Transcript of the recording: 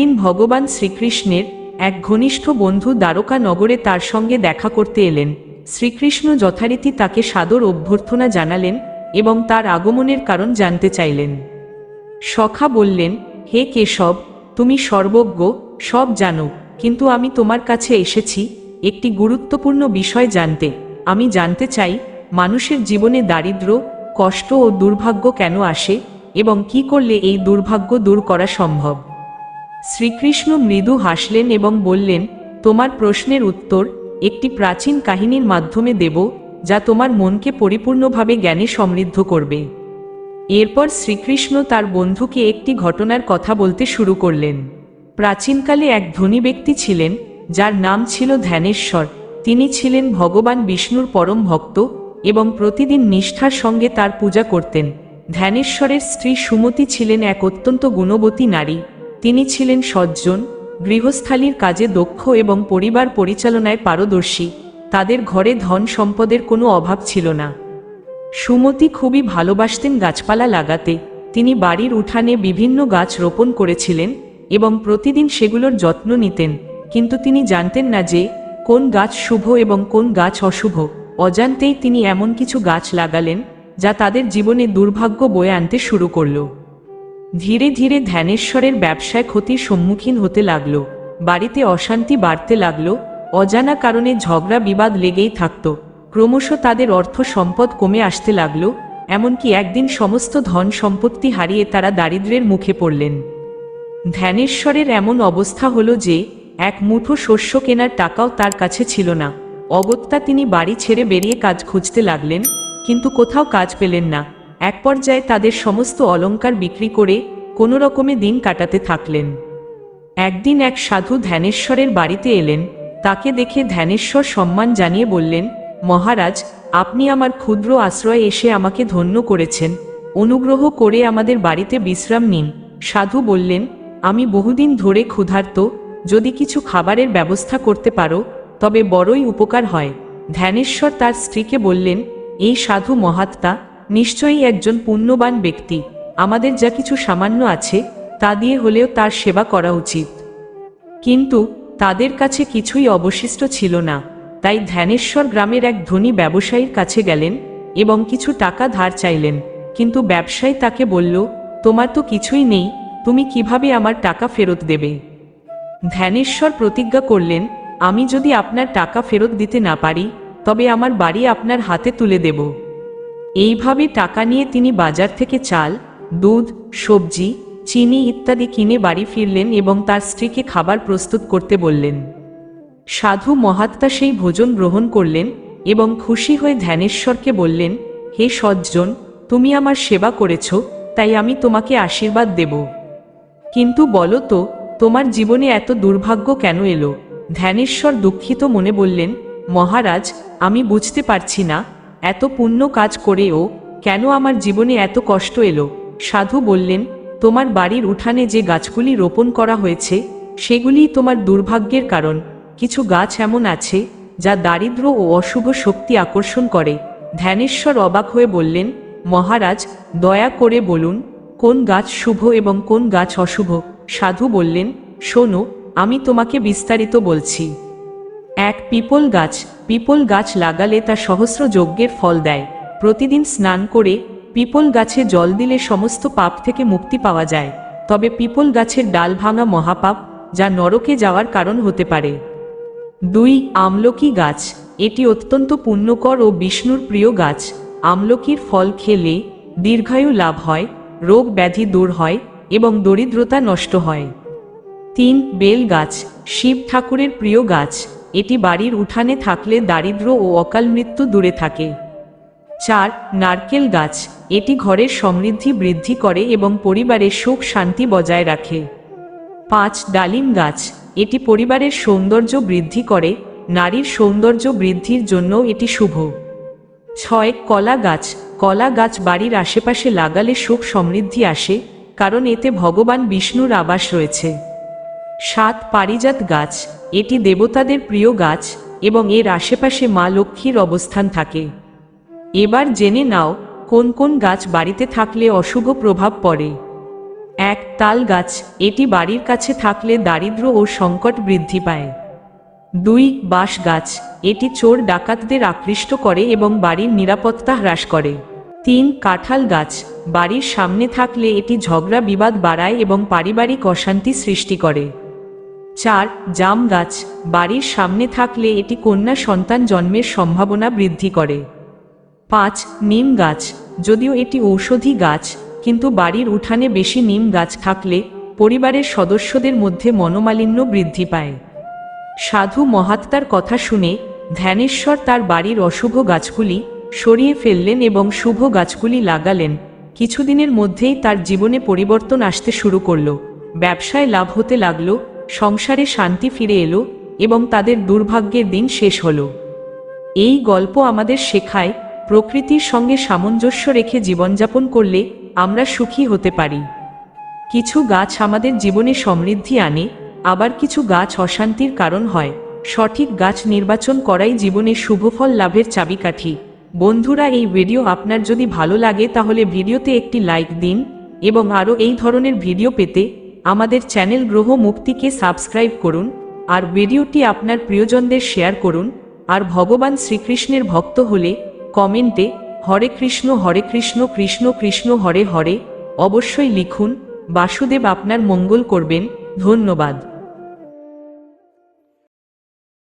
একদিন ভগবান শ্রীকৃষ্ণের এক ঘনিষ্ঠ বন্ধু দ্বারকা নগরে তার সঙ্গে দেখা করতে এলেন। শ্রীকৃষ্ণ যথারীতি তাকে সাদর অভ্যর্থনা জানালেন এবং তার আগমনের কারণ জানতে চাইলেন। সখা বললেন, হে কেশব, তুমি সর্বজ্ঞ, সব জানো, কিন্তু আমি তোমার কাছে এসেছি। একটি গুরুত্বপূর্ণ বিষয় জানতে। আমি জানতে চাই, মানুষের জীবনে দারিদ্র্য কষ্ট ও দুর্ভাগ্য কেন আসে এবং কি করলে এই দুর্ভাগ্য দূর করা সম্ভব? শ্রীকৃষ্ণ মৃদু হাসলেন এবং বললেন, তোমার প্রশ্নের উত্তর একটি প্রাচীন কাহিনীর মাধ্যমে দেব, যা তোমার মনকে পরিপূর্ণভাবে জ্ঞানে সমৃদ্ধ করবে এরপর শ্রীকৃষ্ণ তার বন্ধুকে একটি ঘটনার কথা বলতে শুরু করলেন। প্রাচীনকালে এক ধনী ব্যক্তি ছিলেন, যার নাম ছিল ধ্যানেশ্বর। তিনি ছিলেন ভগবান বিষ্ণুর পরম ভক্ত এবং প্রতিদিন নিষ্ঠার সঙ্গে তার পূজা করতেন। ধ্যানেশ্বরের স্ত্রী সুমতি ছিলেন এক অত্যন্ত গুণবতী নারী। তিনি ছিলেন সজ্জন, গৃহস্থালীর কাজে দক্ষ এবং পরিবার পরিচালনায় পারদর্শী। তাদের ঘরে ধন সম্পদের কোনো অভাব ছিল না। সুমতি খুবই ভালোবাসতেন গাছপালা লাগাতে। তিনি বাড়ির উঠানে বিভিন্ন গাছ রোপণ করেছিলেন এবং প্রতিদিন সেগুলোর যত্ন নিতেন। কিন্তু তিনি জানতেন না যে, কোন গাছ শুভ এবং কোন গাছ অশুভ। অজান্তেই তিনি এমন কিছু গাছ লাগালেন, যা তাদের জীবনে দুর্ভাগ্য বয়ে আনতে শুরু করল। ধীরে ধীরে ধ্যানেশ্বরের ব্যবসায় ক্ষতির সম্মুখীন হতে লাগল, বাড়িতে অশান্তি বাড়তে লাগল, অজানা কারণে ঝগড়া বিবাদ লেগেই থাকত, ক্রমশ তাদের অর্থ সম্পদ কমে আসতে লাগল, এমনকি একদিন সমস্ত ধন সম্পত্তি হারিয়ে তারা দারিদ্র্যের মুখে পড়লেন। ধ্যানেশ্বরের এমন অবস্থা হলো যে, এক মুঠো শস্য কেনার টাকাও তার কাছে ছিল না। অগত্যা তিনি বাড়ি ছেড়ে বেরিয়ে কাজ খুঁজতে লাগলেন, কিন্তু কোথাও কাজ পেলেন না। এক পর্যায়ে তাদের সমস্ত অলঙ্কার বিক্রি করে কোনো রকমে দিন কাটাতে থাকলেন। একদিন এক সাধু ধ্যানেশ্বরের বাড়িতে এলেন। তাকে দেখে ধ্যানেশ্বর সম্মান জানিয়ে বললেন, মহারাজ, আপনি আমার ক্ষুদ্র আশ্রয়ে এসে আমাকে ধন্য করেছেন। অনুগ্রহ করে আমাদের বাড়িতে বিশ্রাম নিন। সাধু বললেন, আমি বহুদিন ধরে ক্ষুধার্ত, যদি কিছু খাবারের ব্যবস্থা করতে পারো, তবে বড়ই উপকার হয়। ধ্যানেশ্বর তার স্ত্রীকে বললেন, এই সাধু মহাত্মা নিশ্চয়ই একজন পুণ্যবান ব্যক্তি। আমাদের যা কিছু সামান্য আছে, তা দিয়ে হলেও তার সেবা করা উচিত। কিন্তু তাদের কাছে কিছুই অবশিষ্ট ছিল না। তাই ধ্যানেশ্বর গ্রামের এক ধনী ব্যবসায়ীর কাছে গেলেন এবং কিছু টাকা ধার চাইলেন। কিন্তু ব্যবসায়ী তাকে বলল, তোমার তো কিছুই নেই, তুমি কীভাবে আমার টাকা ফেরত দেবে? ধ্যানেশ্বর প্রতিজ্ঞা করলেন, আমি যদি আপনার টাকা ফেরত দিতে না পারি, তবে আমার বাড়ি আপনার হাতে তুলে দেব। এইভাবে টাকা নিয়ে তিনি বাজার থেকে চাল, দুধ, সবজি, চিনি ইত্যাদি কিনে বাড়ি ফিরলেন এবং তার স্ত্রীকে খাবার প্রস্তুত করতে বললেন। সাধু মহাত্মা সেই ভোজন গ্রহণ করলেন এবং খুশি হয়ে ধ্যানেশ্বরকে বললেন, হে সজ্জন, তুমি আমার সেবা করেছ, তাই আমি তোমাকে আশীর্বাদ দেব। কিন্তু বলো তো, তোমার জীবনে এত দুর্ভাগ্য কেন এলো? ধ্যানেশ্বর দুঃখিত মনে বললেন, মহারাজ, আমি বুঝতে পারছি না এত পুণ্য কাজ করেও কেন আমার জীবনে এত কষ্ট এলো? সাধু বললেন, তোমার বাড়ির উঠানে যে গাছগুলি রোপণ করা হয়েছে, সেগুলিই তোমার দুর্ভাগ্যের কারণ। কিছু গাছ এমন আছে, যা দারিদ্র ও অশুভ শক্তি আকর্ষণ করে। ধ্যানেশ্বর অবাক হয়ে বললেন, মহারাজ, দয়া করে বলুন, কোন গাছ শুভ এবং কোন গাছ অশুভ? সাধু বললেন, শোনো, আমি তোমাকে বিস্তারিত বলছি। এক পিপল গাছ পিপল গাছ লাগালে তা সহস্র যজ্ঞের ফল দেয়। প্রতিদিন স্নান করে পিপল গাছে জল দিলে সমস্ত পাপ থেকে মুক্তি পাওয়া যায়। তবে পিপল গাছের ডাল ভাঙা মহাপাপ যা নরকে যাওয়ার কারণ হতে পারে। দুই, আমলকি গাছ। এটি অত্যন্ত পুণ্যকর ও বিষ্ণুর প্রিয় গাছ। আমলকির ফল খেলে দীর্ঘায়ু লাভ হয়, রোগ ব্যাধি দূর হয় এবং দরিদ্রতা নষ্ট হয়। তিন, বেল গাছ। শিব ঠাকুরের প্রিয় গাছ। এটি বাড়ির উঠানে থাকলে দারিদ্র ও অকাল মৃত্যু দূরে থাকে। চার, নারকেল গাছ। এটি ঘরের সমৃদ্ধি বৃদ্ধি করে এবং পরিবারের সুখ শান্তি বজায় রাখে। পাঁচ, ডালিম গাছ। এটি পরিবারের সৌন্দর্য বৃদ্ধি করে, নারীর সৌন্দর্য বৃদ্ধির জন্য এটি শুভ। ছয়, কলা গাছ। কলা গাছ বাড়ির আশেপাশে লাগালে সুখ সমৃদ্ধি আসে, কারণ এতে ভগবান বিষ্ণুর আবাস রয়েছে। সাত পারিজাত গাছ, এটি দেবতাদের প্রিয় গাছ এবং এর আশেপাশে মা লক্ষ্মীর অবস্থান থাকে। এবার জেনে নাও, কোন কোন গাছ বাড়িতে থাকলে অশুভ প্রভাব পড়ে। এক, তাল গাছ, এটি বাড়ির কাছে থাকলে দারিদ্র্য ও সংকট বৃদ্ধি পায়। দুই, বাঁশ গাছ, এটি চোর ডাকাতদের আকৃষ্ট করে এবং বাড়ির নিরাপত্তা হ্রাস করে। তিন, কাঁঠাল গাছ, বাড়ির সামনে থাকলে এটি ঝগড়া বিবাদ বাড়ায় এবং পারিবারিক অশান্তি সৃষ্টি করে। চার, জাম গাছ, বাড়ির সামনে থাকলে এটি কন্যা সন্তান জন্মের সম্ভাবনা বৃদ্ধি করে। পাঁচ, নিম গাছ, যদিও এটি ঔষধি গাছ, কিন্তু বাড়ির উঠানে বেশি নিম গাছ থাকলে পরিবারের সদস্যদের মধ্যে মনোমালিন্য বৃদ্ধি পায়। সাধু মহাত্মার কথা শুনে ধ্যানেশ্বর তার বাড়ির অশুভ গাছগুলি সরিয়ে ফেললেন এবং শুভ গাছগুলি লাগালেন। কিছুদিনের মধ্যেই তার জীবনে পরিবর্তন আসতে শুরু করল। ব্যবসায় লাভ হতে লাগল সংসারে শান্তি ফিরে এলো এবং তাদের দুর্ভাগ্যের দিন শেষ হলো। এই গল্প আমাদের শেখায় প্রকৃতির সঙ্গে সামঞ্জস্য রেখে জীবনযাপন করলে আমরা সুখী হতে পারি। কিছু গাছ আমাদের জীবনে সমৃদ্ধি আনে, আবার কিছু গাছ অশান্তির কারণ হয়। সঠিক গাছ নির্বাচন করাই জীবনে শুভফল লাভের চাবিকাঠি। বন্ধুরা, এই ভিডিও আপনার যদি ভালো লাগে তাহলে ভিডিওতে একটি লাইক দিন এবং আরও এই ধরনের ভিডিও পেতে আমাদের চ্যানেল গ্রহ মুক্তিকে সাবস্ক্রাইব করুন, আর ভিডিওটি আপনার প্রিয়জনদের শেয়ার করুন, আর ভগবান শ্রীকৃষ্ণের ভক্ত হলে কমেন্টে হরে কৃষ্ণ হরে কৃষ্ণ কৃষ্ণ কৃষ্ণ, হরে হরে অবশ্যই লিখুন, বাসুদেব আপনার মঙ্গল করবেন, ধন্যবাদ।